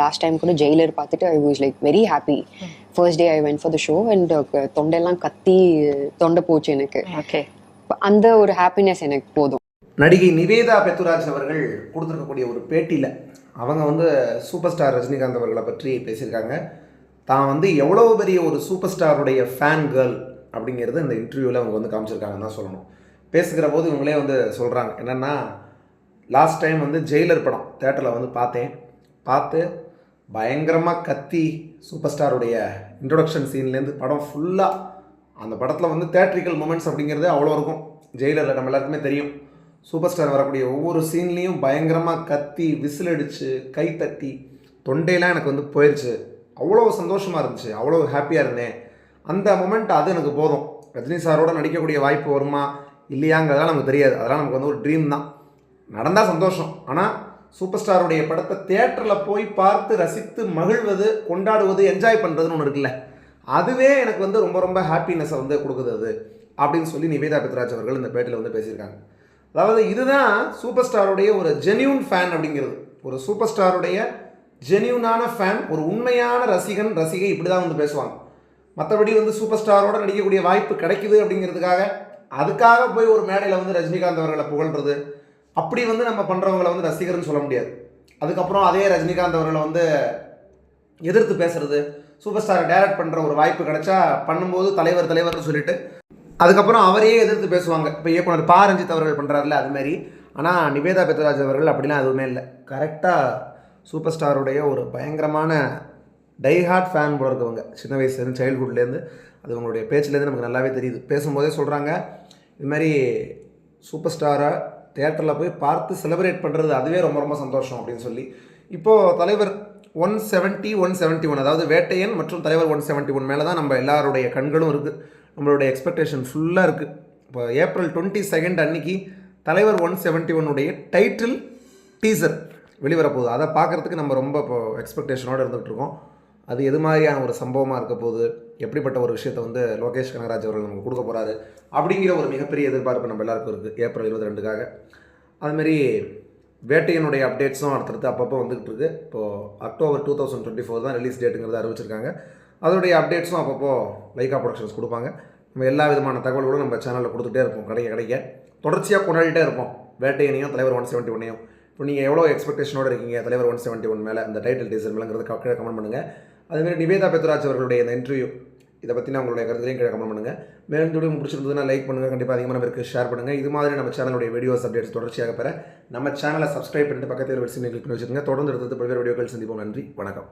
Last time கூட Jailer பார்த்துட்டு I was like very happy first day I went for the show and தொண்டையெல்லாம் கத்தி தொண்டை போச்சு எனக்கு. ஓகே அந்த ஒரு ஹாப்பினஸ் எனக்கு போதும். நடிகை நிவேதா பெத்துராஜ் அவர்கள் கொடுத்துருக்கக்கூடிய ஒரு பேட்டியில் அவங்க வந்து சூப்பர் ஸ்டார் ரஜினிகாந்த் அவர்களை பற்றி பேசியிருக்காங்க. தான் வந்து எவ்வளோ பெரிய ஒரு சூப்பர் ஸ்டாருடைய ஃபேன் கேர்ள் அப்படிங்கிறது இந்த இன்டர்வியூவில் அவங்க வந்து காமிச்சிருக்காங்கன்னு தான் சொல்லணும். பேசுகிற போது இவங்களே வந்து சொல்கிறாங்க என்னென்னா லாஸ்ட் டைம் வந்து ஜெயிலர் படம் தேட்டரில் வந்து பார்த்தேன். பார்த்து பயங்கரமாக கத்தி சூப்பர் ஸ்டாருடைய இன்ட்ரொடக்ஷன் சீன்லேருந்து படம் ஃபுல்லாக அந்த படத்தில் வந்து தேட்ரிக்கல் மூமெண்ட்ஸ் அப்படிங்கிறது அவ்வளோ இருக்கும். ஜெயிலரில் நம்ம எல்லாருக்குமே தெரியும். சூப்பர் ஸ்டார் வரக்கூடிய ஒவ்வொரு சீன்லேயும் பயங்கரமாக கத்தி விசில் அடித்து கை தட்டி தொண்டையெல்லாம் எனக்கு வந்து போயிடுச்சு அவ்வளோ சந்தோஷமாக இருந்துச்சு. அவ்வளோ ஹாப்பியாக இருந்தேன். அந்த மொமெண்ட் அது எனக்கு போதும். ரஜினி சாரோட நடிக்கக்கூடிய வாய்ப்பு வருமா? இல்லையாங்கிறதெல்லாம் நமக்கு தெரியாது. அதெல்லாம் நமக்கு வந்து ஒரு ட்ரீம் தான். நடந்தால் சந்தோஷம். ஆனால் சூப்பர் ஸ்டாருடைய படத்தை தேட்டரில் போய் பார்த்து ரசித்து மகிழ்வது கொண்டாடுவது என்ஜாய் பண்ணுறதுன்னு ஒன்று இருக்குல்ல? அதுவே எனக்கு வந்து ரொம்ப ரொம்ப ஹாப்பினஸை வந்து கொடுக்குது அது அப்படின்னு சொல்லி நிவேதா பித்ராஜ் அவர்கள் இந்த பேட்டில் வந்து பேசியிருக்காங்க. அதாவது இதுதான் சூப்பர் ஸ்டாருடைய ஒரு ஜென்யூன் ஃபேன் அப்படிங்கிறது. ஒரு சூப்பர் ஸ்டாருடைய ஜென்யூனான ஃபேன் ஒரு உண்மையான ரசிகன் ரசிகை இப்படி தான் வந்து பேசுவாங்க. மற்றபடி வந்து சூப்பர் ஸ்டாரோட நடிக்கக்கூடிய வாய்ப்பு கிடைக்குது அப்படிங்கிறதுக்காக அதுக்காக போய் ஒரு மேடையில் வந்து ரஜினிகாந்த் அவர்களை புகழ்றது அப்படி வந்து நம்ம பண்ணுறவங்கள வந்து ரசிகர்னு சொல்ல முடியாது. அதுக்கப்புறம் அதே ரஜினிகாந்த் அவர்களை வந்து எதிர்த்து பேசுறது சூப்பர் ஸ்டாரை டைரக்ட் பண்ணுற ஒரு வாய்ப்பு கிடைச்சா பண்ணும்போது தலைவர் தலைவர்னு சொல்லிட்டு அதுக்கப்புறம் அவரையே எதிர்த்து பேசுவாங்க. இப்போ இயக்குனர் பா. ரஞ்சித் அவர்கள் பண்ணுறாருல அதுமாரி ஆனால் நிவேதா பெத்ராஜ் அவர்கள் அப்படிலாம் எதுவுமே இல்லை. கரெக்டாக சூப்பர் ஸ்டாருடைய ஒரு பயங்கரமான டைஹார்ட் ஃபேன் போல இருக்கவங்க. சின்ன வயசுலேருந்து சைல்ட்ஹுட்லேருந்து அது அவங்களுடைய பேச்சிலேருந்து நமக்கு நல்லாவே தெரியுது. பேசும்போதே சொல்கிறாங்க இது மாதிரி சூப்பர் ஸ்டாரை தேட்டரில் போய் பார்த்து செலிப்ரேட் பண்ணுறது அதுவே ரொம்ப ரொம்ப சந்தோஷம் அப்படின்னு சொல்லி. இப்போது தலைவர் one seventy one seventy one அதாவது வேட்டையன் மற்றும் தலைவர் ஒன் செவன்ட்டி ஒன் மேலே தான் நம்ம எல்லாருடைய கண்களும் இருக்குது நம்மளுடைய எக்ஸ்பெக்டேஷன் ஃபுல்லாக இருக்குது இப்போ ஏப்ரல் டுவெண்ட்டி செகண்ட் அன்னைக்கு தலைவர் ஒன் செவன்ட்டி ஒன்னுடைய டைட்டில் டீசர் வெளிவரப்போகுது. அதை பார்க்குறதுக்கு நம்ம ரொம்ப இப்போ எக்ஸ்பெக்டேஷனோடு இருந்துகிட்ருக்கோம் அது எது மாதிரியான ஒரு சம்பவமாக இருக்க போது எப்படிப்பட்ட ஒரு விஷயத்தை வந்து லோகேஷ் கனகராஜ் அவர்கள் நமக்கு கொடுக்க போகிறாரு அப்படிங்கிற ஒரு மிகப்பெரிய எதிர்பார்ப்பு நம்ம எல்லாருக்கும் இருக்குது ஏப்ரல் இருபத்தி ரெண்டுக்காக அதுமாரி வேட்டையனுடைய அப்டேட்ஸும் அடுத்தடுத்து அப்பப்போ வந்துகிட்டு இருக்கு. இப்போது October two thousand twenty four தான் ரிலீஸ் டேட்டுங்கிறத அறிவிச்சிருக்காங்க. அதோடைய அப்டேட்ஸும் அப்பப்போ லைகா ப்ரொடக்ஷன்ஸ் கொடுப்பாங்க. நம்ம எல்லா விதமான தகவல்களும் நம்ம சேனலில் கொடுத்துட்டே இருப்போம் கிடைக்க கிடைக்க. தொடர்ச்சியாக கொண்டாடிட்டே இருப்போம். வேட்டையனையும் தலைவர் ஒன் செவன்ட்டி ஒன்னையும் இப்போ நீங்கள் எவ்வளோ எக்ஸ்பெக்டேஷனோடு இருக்கீங்க? தலைவர் ஒன் செவன்ட்டி ஒன் மேலே அந்த டைட்டில் டீசர் மேலேங்கிறது கீழே கமெண்ட் பண்ணுங்கள் அதுமாரி நிவேதா பெத்ராஜ் அவர்களுடைய இந்த இன்டர்வியூ இதை பற்றின உங்களுடைய கருத்துலையும் கீழே கமெண்ட் பண்ணுங்கள் மேலும் வீடியோ பிடிச்சிருந்ததுன்னா லைக் பண்ணுங்கள் கண்டிப்பாக அதிகமான பேருக்கு ஷேர் பண்ணுங்கள் இது மாதிரி நம்ம சேனலுடைய வீடியோஸ் அப்டேட்ஸ் தொடர்ச்சியாக பெற நம்ம சேனலை சப்ஸ்கிரைப் பண்ணிட்டு பக்கத்தில் ஒரு சின்ன கிளிக் பண்ணி வச்சுருங்க தொடர்ந்து எடுத்து பல்வேறு வீடியோக்கள் சந்திப்போம். நன்றி. வணக்கம்.